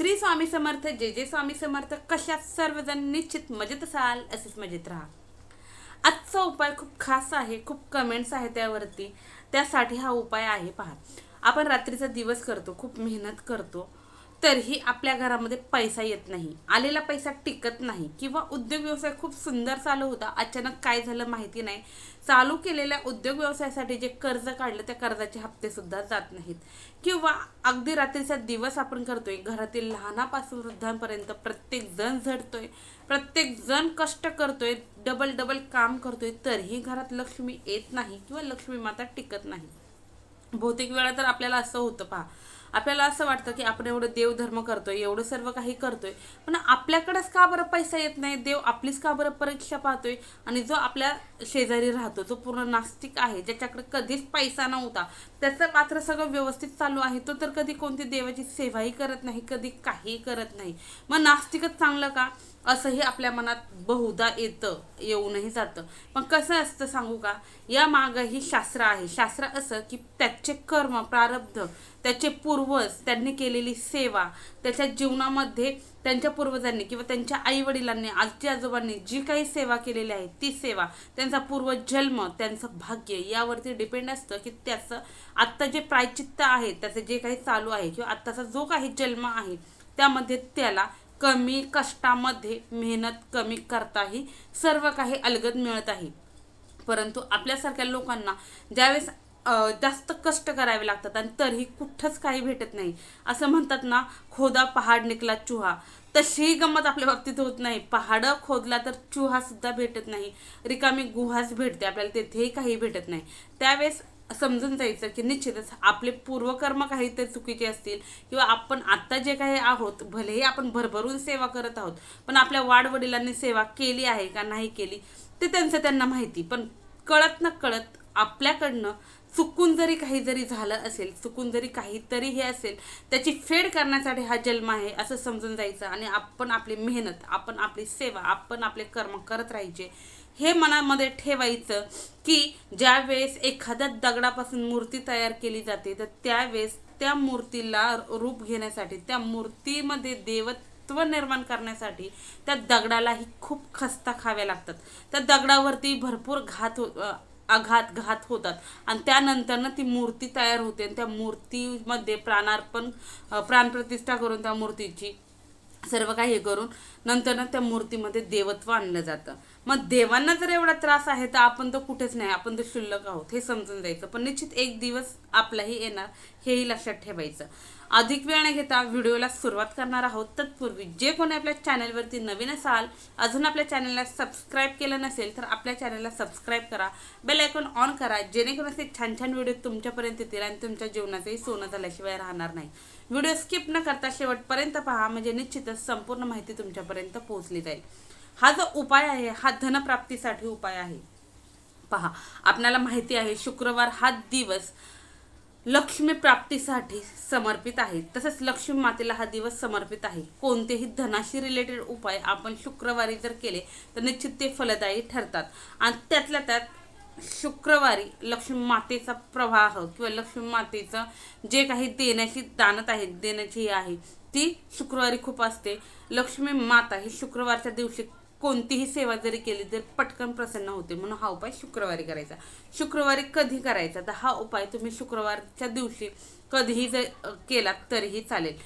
श्री स्वामी समर्थ जे जे स्वामी समर्थ. कशात सर्वजण निश्चित मजेत असाल असेच मजेत राहा. आजचा उपाय खूप खास आहे खूप कमेंट्स आहे त्यावरती. त्यासाठी हा उपाय आहे पहा. आपण रात्रीचा दिवस करतो खूप मेहनत करतो. तरीही आपल्या घरामध्ये पैसा येत नाही. आलेला पैसा टिकत नाही. किंवा उद्योग व्यवसाय खूप सुंदर चालू होता. अचानक काय झालं माहिती नाही. चालू केलेल्या उद्योग व्यवसायासाठी जे कर्ज काढलं त्या कर्जाचे हप्ते सुद्धा जात नाहीत. किंवा अगदी रात्रीचा दिवस आपण करतोय. घरातील लहानापासून वृद्धांपर्यंत प्रत्येक जण झडतोय. प्रत्येक जण कष्ट करतोय. डबल डबल काम करतोय. तरीही घरात लक्ष्मी येत नाही किंवा लक्ष्मी माता टिकत नाही. बहुतेक वेळा तर आपल्याला असं होतं पहा. आपल्याला असं वाटतं की आपण एवढं देवधर्म करतोय एवढं सर्व काही करतोय पण आपल्याकडेच का बरं पैसा येत नाही? देव आपलीच का बरं परीक्षा पाहतोय? आणि जो आपल्या शेजारी राहतो जो पूर्ण नास्तिक आहे ज्याच्याकडे कधीच पैसा नव्हता त्याचं मात्र सगळं व्यवस्थित चालू आहे तो तर कधी कोणती देवाची सेवाही करत नाही कधी काही करत नाही. मग नास्तिकच चांगलं का? असंही आपल्या मनात बहुधा येतं येऊनही जातं. पण कसं असतं सांगू का? या मागंही शास्त्र आहे. शास्त्र असं की त्याचे कर्म प्रारब्ध त्याचे पूर्वज त्यांनी केलेली सेवा त्याच्या जीवनामध्ये त्यांच्या पूर्वजांनी किंवा त्यांच्या आईवडिलांनी आजी आजोबांनी जी काही सेवा केलेली आहे ती सेवा त्यांचा पूर्वजन्म त्यांचं भाग्य यावरती डिपेंड असतं की त्याचं आत्ता जे प्रायचित्त आहे त्याचं जे काही चालू आहे किंवा आत्ताचा जो काही जन्म आहे त्यामध्ये त्याला कमी कष्टामध्ये मेहनत कमी करताही सर्व काही अलगद मिळत आहे. परंतु आपल्यासारख्या लोकांना ज्यावेळेस जास्त कष्ट करावे लागतात आणि तरीही कुठंच काही भेटत नाही असं म्हणतात ना खोदा पहाड निकला चुहा. तशीही गंमत आपल्या बाबतीत होत नाही. पहाडं खोदला तर चुहासुद्धा भेटत नाही. रिकामी गुहाच भेटते. आपल्याला तेथेही काही भेटत नाही. त्यावेळेस समजून जायचं की निश्चितच आपले पूर्वकर्म काही ते चुकीचे असतील किंवा आपण आत्ता जे काही आहोत भलेही आपण भरभरून सेवा करत आहोत पण आपल्या वाडवडिलांनी सेवा केली आहे का नाही केली ते त्यांचं त्यांना माहिती. पण कळत न कळत आपल्याकडनं चुकून जरी काही जरी झालं असेल चुकून जरी काहीतरी हे असेल त्याची फेड करण्यासाठी हा जन्म आहे असं समजून जायचं आणि आपण आपली मेहनत आपण आपली सेवा आपण आपले कर्म करत राहायचे. हे मनामध्ये ठेवायचं की ज्या वेळेस एखाद्या दगडापासून मूर्ती तयार केली जाते तर त्यावेळेस त्या मूर्तीला रूप घेण्यासाठी त्या मूर्तीमध्ये देवत्व निर्माण करण्यासाठी त्या दगडालाही खूप खस्ता खाव्या लागतात. त्या दगडावरती भरपूर घात हो आघात घात होतात. आणि त्यानंतरनं ती मूर्ती तयार होते आणि त्या मूर्तीमध्ये प्राणार्पण प्राणप्रतिष्ठा करून त्या मूर्तीची सर्व काही हे करून नंतरनं त्या मूर्तीमध्ये देवत्व आणलं जातं. मग देवांना जर एवढा त्रास आहे तर आपण तर कुठेच नाही. आपण तर शुल्लक आहोत हे समजून जायचं. पण निश्चित एक दिवस आपलाही येणार हेही लक्षात ठेवायचं. अधिक वेळ न घेता व्हिडिओला सुरुवात करणार आहोत. तत्पूर्वी जे कोणी आपल्या चॅनलवरती नवीन असाल अजून आपल्या चॅनलला सबस्क्राईब केलं नसेल तर आपल्या चॅनलला सबस्क्राईब करा. बेल आयकॉन ऑन करा जेणेकरून असे छान छान व्हिडिओ तुमच्यापर्यंत येतील आणि तुमच्या जीवनाचंही सोनं झाल्याशिवाय राहणार नाही. व्हिडिओ स्किप न करता शेवटपर्यंत पहा म्हणजे निश्चितच संपूर्ण माहिती तुमच्यापर्यंत पोहोचली जाईल. हा जो उपाय आहे हा धनप्राप्तीसाठी उपाय आहे. पहा आपल्याला माहिती आहे शुक्रवार हा दिवस लक्ष्मी प्राप्तीसाठी समर्पित आहे. तसंच लक्ष्मी मातेला हा दिवस समर्पित आहे. कोणतेही धनाशी रिलेटेड उपाय आपण शुक्रवारी जर केले तर निश्चित ते फलदायी ठरतात. आणि त्यातल्या त्यात शुक्रवारी लक्ष्मी मातेचा प्रवाह किंवा लक्ष्मी मातेचं जे काही देण्याची दानत आहे देण्याची आहे ती शुक्रवारी खूप असते. लक्ष्मी माता ही शुक्रवारच्या दिवशी कोणतीही सेवा जरी केली तर पटकन प्रसन्न होते. म्हणून हा उपाय शुक्रवारी करायचा. शुक्रवारी कधी करायचा? तर हा उपाय तुम्ही शुक्रवारच्या दिवशी कधीही जर केला तरीही चालेल.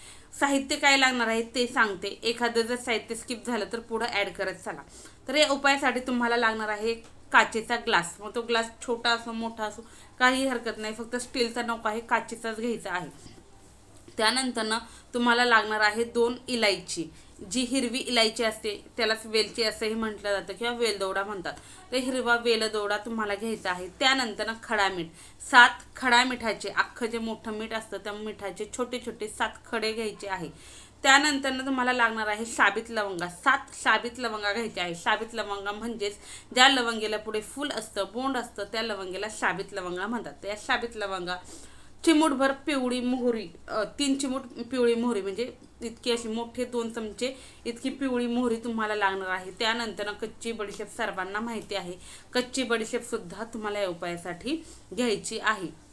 साहित्य काय लागणार आहे ते सांगते. एखादं जर साहित्य स्किप झालं तर पुढं ॲड करत चला. तर या उपायासाठी तुम्हाला लागणार आहे काचेचा ग्लास. मग तो ग्लास छोटा असो मोठा असो काही हरकत नाही. फक्त स्टीलचा नको आहे काचेचाच घ्यायचा आहे. त्यानंतरनं तुम्हाला लागणार आहे दोन इलायची. जी हिरवी इलायची असते त्यालाच वेलची असंही म्हटलं जातं किंवा वेलदोडा म्हणतात. तर हिरवा वेलदोडा तुम्हाला घ्यायचा आहे. त्यानंतर खडा मीठ. सात खडा मिठाचे अख्खं जे मोठं मीठ असतं त्या मिठाचे छोटे छोटे सात खडे घ्यायचे आहे. त्यानंतर तुम्हाला लागणार आहे साबित लवंगा. सात शाबित लवंगा घ्यायचे आहे. शाबित लवंगा म्हणजेच ज्या लवंगेला पुढे फुल असतं बोंड असतं त्या लवंगेला शाबित लवंगा म्हणतात. त्या शाबित लवंगा चिमूटभर पिवळी मोहरी तीन चिमूट पिवळी मोहरी म्हणजे इतकी अशी मोठे दोन चमचे इतकी पिवळी मोहरी तुम्हाला लागणार आहे. त्यानंतर कच्ची बडीशेप सर्वांना माहिती आहे. कच्ची बडीशेपसुद्धा तुम्हाला या उपायासाठी घ्यायची आहे.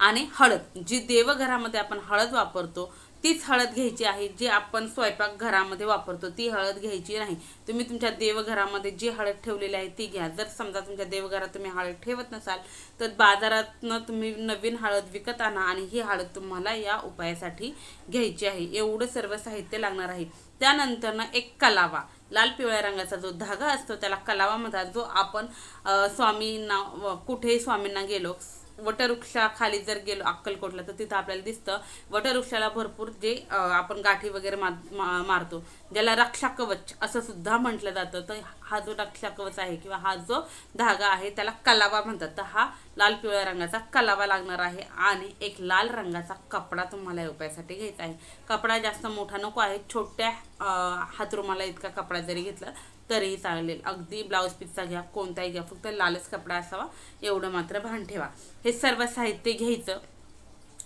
आणि हळद. जी देवघरामध्ये आपण हळद वापरतो तीच हळद घ्यायची आहे जी आपण स्वयंपाक घरामध्ये वापरतो ती हळद घ्यायची नाही. तुम्ही तुमच्या देवघरामध्ये जी हळद ठेवलेली आहे ती घ्या. जर समजा तुमच्या देवघरात तुम्ही हळद ठेवत नसाल तर बाजारातनं तुम्ही नवीन हळद विकत आणा आणि ही हळद तुम्हाला या उपायासाठी घ्यायची आहे. एवढं सर्व साहित्य लागणार आहे. त्यानंतरनं एक कलावा. लाल पिवळ्या रंगाचा जो धागा असतो त्याला कलावा म्हणतात जो आपण स्वामींना व कुठेही स्वामींना गेलो वटवृक्षाखाली जर गेलो अक्कलकोटला तर तिथं आपल्याला दिसतं वटवृक्षाला भरपूर जे आपण गाठी वगैरे मा मा- मारतो ज्याला रक्षा कवच असं सुद्धा म्हटलं जातं. तर हा जो रक्षा कवच आहे किंवा हा जो धागा आहे त्याला कलावा म्हणतात. तर हा लाल पिवळ्या रंगाचा कलावा लागणार आहे आणि एक लाल रंगाचा कपडा तुम्हाला या उपायासाठी घ्यायचा आहे. कपडा जास्त मोठा नको आहे. छोट्या हातरुमाला इतका कपडा जरी घेतला तरीही चालेल. अगदी ब्लाऊज पीसचा घ्या कोणताही घ्या फक्त लालच कपडा असावा एवढं मात्र भान ठेवा. हे सर्व साहित्य घ्यायचं.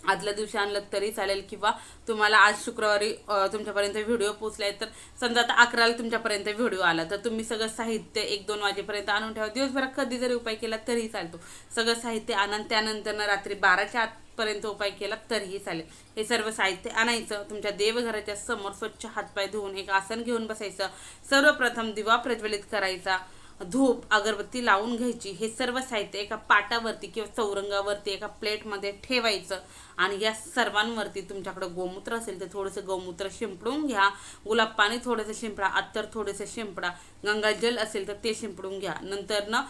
आदल्या दिवशी आणलं तरी चालेल किंवा तुम्हाला आज शुक्रवारी तुमच्यापर्यंत व्हिडिओ पोचलाय तर समजा आता अकराला तुमच्यापर्यंत व्हिडिओ आला तर तुम्ही सगळं साहित्य एक दोन वाजेपर्यंत आणून ठेवा. दिवसभरात कधी जरी उपाय केला तरीही चालतो. सगळं साहित्य आणा त्यानंतर रात्री बाराच्या आतपर्यंत उपाय केला तरीही चालेल. हे सर्व साहित्य आणायचं तुमच्या देवघराच्या समोर स्वच्छ हातपाय धुवून एक आसन घेऊन बसायचं. सर्वप्रथम दिवा प्रज्वलित करायचा. धूप अगरबत्ती लावून घ्यायची. हे सर्व साहित्य एका पाटावरती किंवा चौरंगावरती एका प्लेटमध्ये ठेवायचं. आणि या सर्वांवरती तुमच्याकडे गोमूत्र असेल तर थोडंसं गोमूत्र शिंपडून घ्या. गुलाब पाणी थोडंसं शिंपडा अत्तर थोडंसं शिंपडा. गंगाजल असेल तर ते शिंपडून घ्या. नंतर ना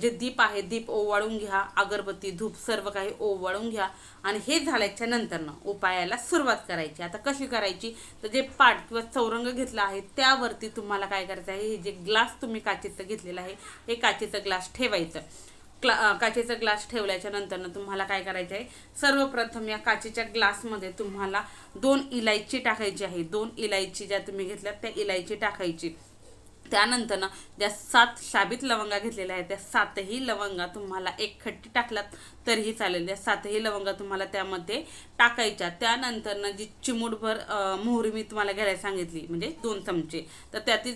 जे दीप आहे दीप ओवाळून घ्या अगरबत्ती धूप सर्व काही ओवाळून घ्या. आणि हे झाल्याच्या नंतरनं उपायाला सुरुवात करायची. आता कशी करायची? तर जे पाट किंवा चौरंग घेतला आहे त्यावरती तुम्हाला काय करायचं आहे? हे जे ग्लास तुम्ही काचेचं घेतलेलं आहे हे काचेचं ग्लास ठेवायचं. क्ला काचेचा ग्लास ठेवल्याच्या नंतरनं तुम्हाला काय करायचं आहे? सर्वप्रथम या काचेच्या ग्लासमध्ये तुम्हाला दोन इलायची टाकायची आहे. दोन इलायची ज्या तुम्ही घेतल्या त्या इलायची टाकायची. त्यानंतर ना ज्या सात साबित लवंगा घेतलेल्या आहेत त्या सातही लवंगा तुम्हाला एक खट्टी टाकलात तरीही चालेल. त्या सातही लवंगा तुम्हाला त्यामध्ये टाकायच्या. त्यानंतर ना जी चिमूटभर मोहरी मी तुम्हाला घ्यायला सांगितली म्हणजे दोन चमचे. तर त्यातील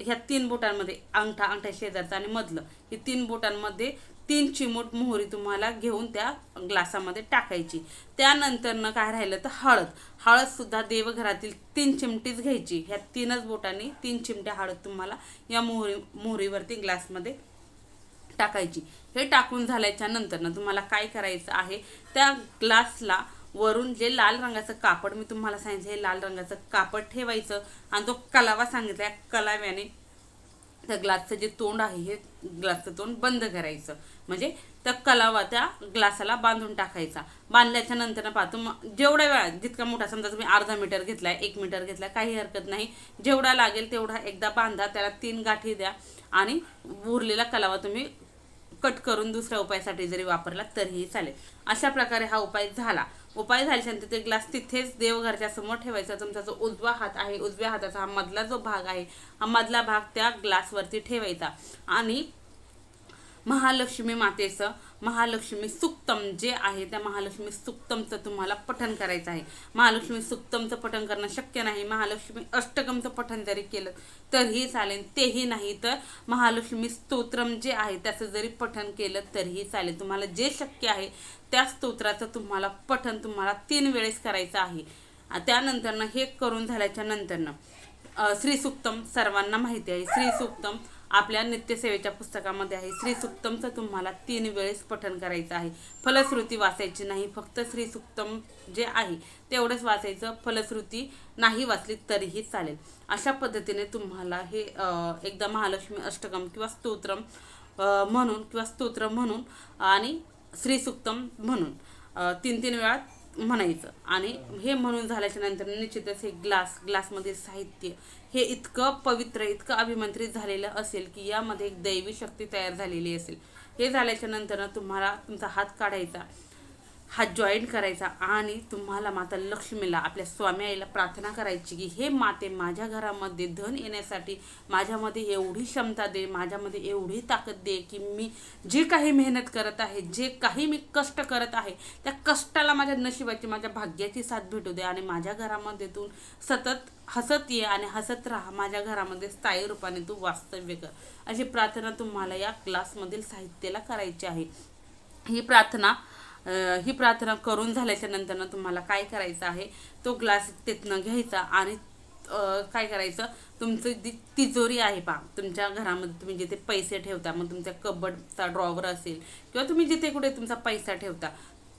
ह्या तीन बोटांमध्ये अंगठा अंगठा शेजारचा आणि मधलं हे तीन बोटांमध्ये तीन चिमूट मोहरी तुम्हाला घेऊन त्या ग्लासामध्ये टाकायची. त्यानंतरनं काय राहिलं तर हळद. हळदसुद्धा देवघरातील तीन चिमटीच घ्यायची. ह्या तीनच बोटांनी तीन चिमट्या हळद तुम्हाला या मोहरी मोहरीवरती ग्लासमध्ये टाकायची. हे टाकून झाल्याच्या नंतरनं तुम्हाला काय करायचं आहे? त्या ग्लासला वरून जे लाल रंगाचं कापड मी तुम्हाला सांगितलं हे लाल रंगाचं कापड ठेवायचं. आणि तो कलावा सांगितला या कलाव्याने त्या ग्लासचं जे तोंड आहे हे ग्लासचं तोंड बंद करायचं. म्हणजे त्या कलावा त्या ग्लासाला बांधून टाकायचा. बांधल्याच्या नंतर पाहतो मग जेवढ्या वेळा जितका मोठा समजा तुम्ही अर्धा मीटर घेतलाय एक मीटर घेतला काही हरकत नाही. जेवढा लागेल तेवढा एकदा बांधा त्याला तीन गाठी द्या आणि उरलेला कलावा तुम्ही कट करून दुसऱ्या उपायासाठी जरी वापरला तरीही चालेल. अशा प्रकारे हा उपाय झाला. उपाय झाल्याच्यानंतर ते ग्लास तिथेच देवघरच्या समोर ठेवायचा. तुमचा जो उजवा हात आहे उजव्या हाताचा हा मधला जो भाग आहे हा मधला भाग त्या ग्लासवरती ठेवायचा. आणि महालक्ष्मी मातेचं महालक्ष्मी सुक्तम जे आहे त्या महालक्ष्मी सुक्तमचं तुम्हाला पठन करायचं आहे. महालक्ष्मी सुक्तमचं पठन करणं शक्य नाही. महालक्ष्मी अष्टकमचं पठन जरी केलं तरीही चालेल. तेही नाही तर महालक्ष्मी स्तोत्रम जे आहे त्याचं जरी पठन केलं तरीही चालेल. तुम्हाला जे शक्य आहे त्या स्तोत्राचं तुम्हाला पठन तुम्हाला तीन वेळेस करायचं आहे. त्यानंतरनं हे करून झाल्याच्या नंतरनं अ, श्री सुक्तम सर्वांना माहिती आहे. श्री सुक्तम आपल्या नित्यसेवेच्या पुस्तकामध्ये आहे. श्री सुक्तमचं तुम्हाला तीन वेळेस पठण करायचं आहे. फलश्रुती वाचायची नाही फक्त श्री सुक्तम जे आहे तेवढंच वाचायचं. फलश्रुती नाही वाचली तरीही चालेल. अशा पद्धतीने तुम्हाला हे एकदा महालक्ष्मी अष्टकम किंवा स्तोत्रम म्हणून किंवा स्तोत्र म्हणून आणि श्री सुक्तम म्हणून तीन तीन वेळा म्हणायचं. आणि हे म्हणून झाल्याच्यानंतर निश्चितच हे ग्लास ग्लासमध्ये साहित्य हे इतकं पवित्र इतकं अभिमंत्रित झालेलं असेल की यामध्ये एक दैवी शक्ती तयार झालेली असेल. हे झाल्याच्यानंतर तुम्हाला तुमचा हात काढायचा. हा जॉईन करायचा आणि तुम्हाला माता लक्ष्मीला आपल्या स्वामी आईला प्रार्थना करायची की हे माते माझ्या घरामध्ये धन येण्यासाठी माझ्यामध्ये एवढी क्षमता दे माझ्यामध्ये एवढी ताकद दे की मी जे काही मेहनत करत आहे जे काही मी कष्ट करत आहे त्या कष्टाला माझ्या नशिबाची माझ्या भाग्याची साथ भेटू दे आणि माझ्या घरामध्ये तू सतत हसत ये आणि हसत राहा. माझ्या घरामध्ये स्थायी रूपाने तू वास्तव्य कर. अशी प्रार्थना तुम्हाला या क्लासमधील साहित्याला करायची आहे. ही प्रार्थना ही प्रार्थना करून झाल्याच्या नंतरनं तुम्हाला काय करायचं आहे तो ग्लास तिथनं घ्यायचा आणि काय करायचं तुमचं जी तिजोरी आहे पा तुमच्या घरामध्ये तुम्ही जिथे पैसे ठेवता मग तुमच्या कबडचा ड्रॉवर असेल किंवा तुम्ही जिथे कुठे तुमचा पैसा ठेवता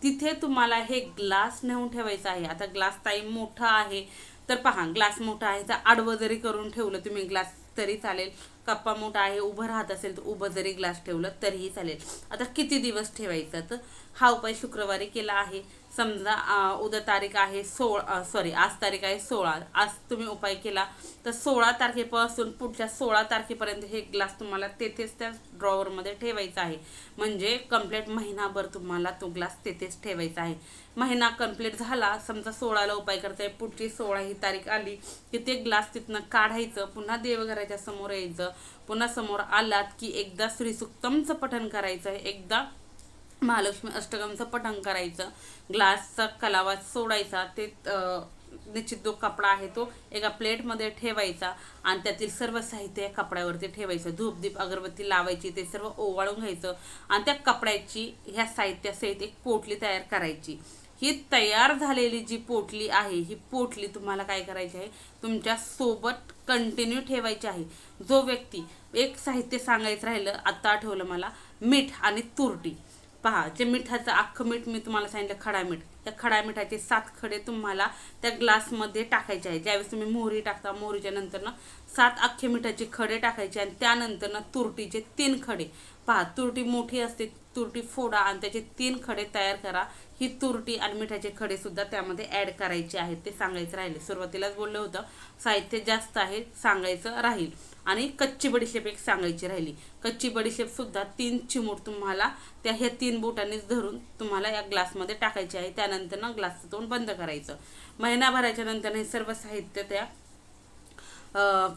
तिथे तुम्हाला हे ग्लास नेऊन ठेवायचं आहे. आता ग्लास ताई मोठा आहे तर पहा ग्लास मोठा आहे तर आडवं जरी करून ठेवलं तुम्ही ग्लास तरी चालेल. कप्पा मोठा आहे उभं राहत असेल तर उभं जरी ग्लास ठेवलं तरीही चालेल. आता किती दिवस ठेवायचा? तर हा उपाय शुक्रवारी केला आहे. समजा उद्या तारीख आहे सोळा सॉरी आज तारीख आहे सोळा. आज तुम्ही उपाय केला तर सोळा तारखेपासून पुढच्या सोळा तारखेपर्यंत हे ग्लास तुम्हाला तेथेच त्या ड्रॉवरमध्ये ठेवायचा आहे. म्हणजे कंप्लीट महिनाभर तुम्हाला तो ग्लास तेथेच ठेवायचा आहे. महिना कंप्लीट झाला समजा सोळाला उपाय करताय पुढची सोळा ही तारीख आली की ते ग्लास तिथनं काढायचं पुन्हा देवघराच्या समोर यायचं पुन्हा समोर आलात की एकदा श्रीसुक्तमचं पठण करायचं आहे एकदा महालक्ष्मी अष्टकमचं पठण करायचं ग्लासचा कलावा सोडायचा ते निश्चित जो कपडा आहे तो एका प्लेटमध्ये ठेवायचा आणि त्यातील सर्व साहित्य या कपड्यावरती ठेवायचं. धूपदीप अगरबत्ती लावायची ते सर्व ओवाळून घ्यायचं आणि त्या कपड्याची ह्या साहित्यासहित एक पोटली तयार करायची. ही तयार झालेली जी पोटली आहे ही पोटली तुम्हाला काय करायची आहे? तुमच्यासोबत कंटिन्यू ठेवायची आहे. जो व्यक्ती एक साहित्य सांगायचं राहिलं आत्ता आठवलं मला मीठ आणि तुरटी. पहा जे मिठाचं अख्खं मीठ मी तुम्हाला सांगितलं खडा मीठ. त्या खडा मिठाचे सात खडे तुम्हाला त्या ग्लासमध्ये टाकायचे आहे. ज्यावेळेस तुम्ही मोहरी टाकता मोहरीच्या नंतरनं सात अख्खे मिठाचे खडे टाकायचे आणि त्यानंतरनं तुरटीचे तीन खडे. पहा तुरटी मोठी असते तुरटी फोडा आणि त्याचे तीन खडे तयार करा. ही तुरटी आणि मिठाचे खडे सुद्धा त्यामध्ये ॲड करायचे आहेत. ते सांगायचं राहिले. सुरुवातीलाच बोललं होतं साहित्य जास्त आहे सांगायचं राहील. आणि कच्ची बडीशेप एक सांगायची राहिली. कच्ची बडीशेप सुद्धा तीन चिमूट तुम्हाला त्या ह्या तीन बोटांनीच धरून तुम्हाला या ग्लासमध्ये टाकायचे आहे. त्यानंतर ना ग्लासचं तोंड बंद करायचं. महिनाभराच्या नंतर हे सर्व साहित्य त्या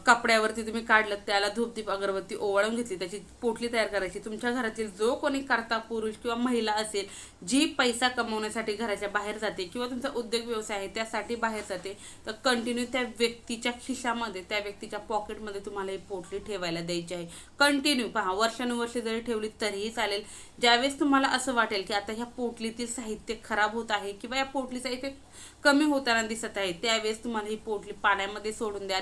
कपड्यावरती तुम्ही काढलं त्याला धूपदीप अगरबत्ती ओवाळून घेतली त्याची पोटली तयार करायची. तुमच्या घरातील जो कोणी करता पुरुष किंवा महिला असेल जी पैसा कमवण्यासाठी घराच्या बाहेर जाते किंवा तुमचा उद्योग व्यवसाय आहे त्यासाठी बाहेर जाते तर कंटिन्यू त्या व्यक्तीच्या खिशामध्ये त्या व्यक्तीच्या पॉकेटमध्ये तुम्हाला ही पोटली ठेवायला द्यायची आहे. कंटिन्यू पहा वर्षानुवर्षे जरी ठेवली तरीही चालेल. ज्यावेळेस तुम्हाला असं वाटेल की आता ह्या पोटलीतील साहित्य खराब होत आहे किंवा या पोटलीचा इफेक्ट कमी होताना दिसत आहे त्यावेळेस तुम्हाला ही पोटली पाण्यामध्ये सोडून द्या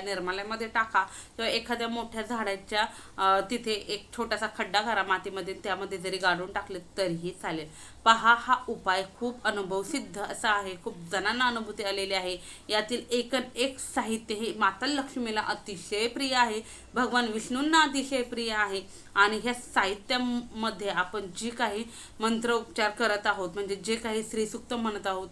निर्माल्यामध्ये टाका. किंवा एखाद्या मोठ्या झाडाच्या तिथे एक छोटासा खड्डा करा मातीमध्ये त्यामध्ये जरी गाडून टाकले तरीही चालेल. पहा हा उपाय खूप अनुभव सिद्ध असा आहे. खूप जणांना अनुभूती आलेली आहे. यातील एकन एक साहित्य हे माता लक्ष्मीला अतिशय प्रिय आहे. भगवान विष्णूंना अतिशय प्रिय आहे. आणि ह्या साहित्यामध्ये आपण जी काही मंत्रोपचार करत आहोत म्हणजे जे काही श्रीसुक्त म्हणत आहोत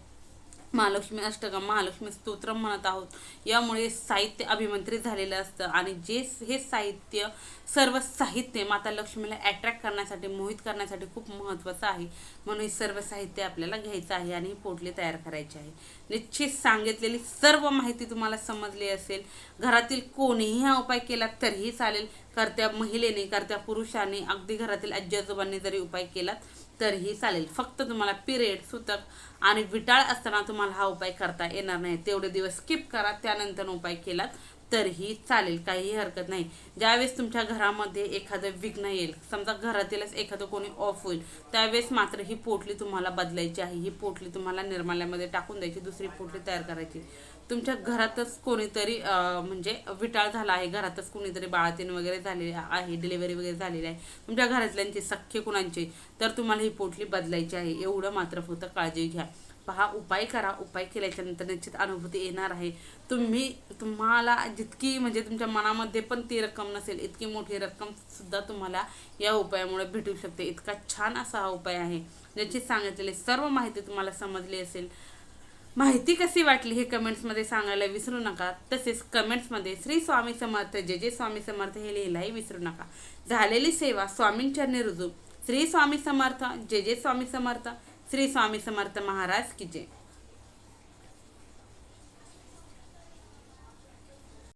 महालक्ष्मी अष्टकम महालक्ष्मी स्तोत्र म्हणत आहोत. यामुळे साहित्य अभिमंत्रित झालेलं असतं आणि जे हे साहित्य सर्व साहित्य माता लक्ष्मीला अट्रॅक्ट करण्यासाठी मोहित करण्यासाठी खूप महत्त्वाचं आहे. म्हणून हे सर्व साहित्य आपल्याला घ्यायचं आहे आणि पोटले तयार करायचे आहे. निश्चित सांगितलेली सर्व माहिती तुम्हाला समजली असेल. घरातील कोणीही हा उपाय केला तरीही चालेल. करत्या महिलेने करत्या पुरुषाने अगदी घरातील आजी आजोबांनी जरी उपाय केला तरीही चालेल. फक्त तुम्हाला पिरियड सुतक आणि विटाळ असताना तुम्हाला हा उपाय करता येणार नाही. तेवढे दिवस स्किप करा त्यानंतर उपाय केलात तरीही चालेल काहीही हरकत नाही. ज्यावेळेस तुमच्या घरामध्ये एखादं विघ्न येईल समजा घरातीलच एखादं कोणी ऑफ होईल त्यावेळेस मात्र ही पोटली तुम्हाला बदलायची आहे. ही पोटली तुम्हाला निर्माल्यामध्ये टाकून द्यायची दुसरी पोटली तयार करायची. तुमच्या घरातच कोणीतरी म्हणजे विटाळ झाला आहे घरातच कोणीतरी बाळातीन वगैरे झालेले आहे डिलिव्हरी वगैरे झालेली आहे. तुमच्या घरातल्यांची सख्खे कुणांचे? तर तुम्हाला ही पोटली बदलायची आहे एवढं मात्र फक्त काळजी घ्या. पहा उपाय करा उपाय केल्याच्यानंतर निश्चित अनुभूती येणार आहे. तुम्ही तुम्हाला जितकी म्हणजे तुमच्या मनामध्ये पण ती रक्कम नसेल इतकी मोठी रक्कम सुद्धा तुम्हाला या उपायामुळे भेटू शकते. इतका छान असा हा उपाय आहे ज्याची सांगितलेली सर्व माहिती तुम्हाला समजली असेल. माहिती कशी वाटली हे कमेंट्समध्ये सांगायला विसरू नका. तसेच कमेंट्समध्ये श्री स्वामी समर्थ जे जे स्वामी समर्थ हे लिहिलाही विसरू नका. झालेली सेवा स्वामींच्या रुजू. श्री स्वामी समर्थ जे जे स्वामी समर्थ. श्री स्वामी समर्थ महाराज की जय.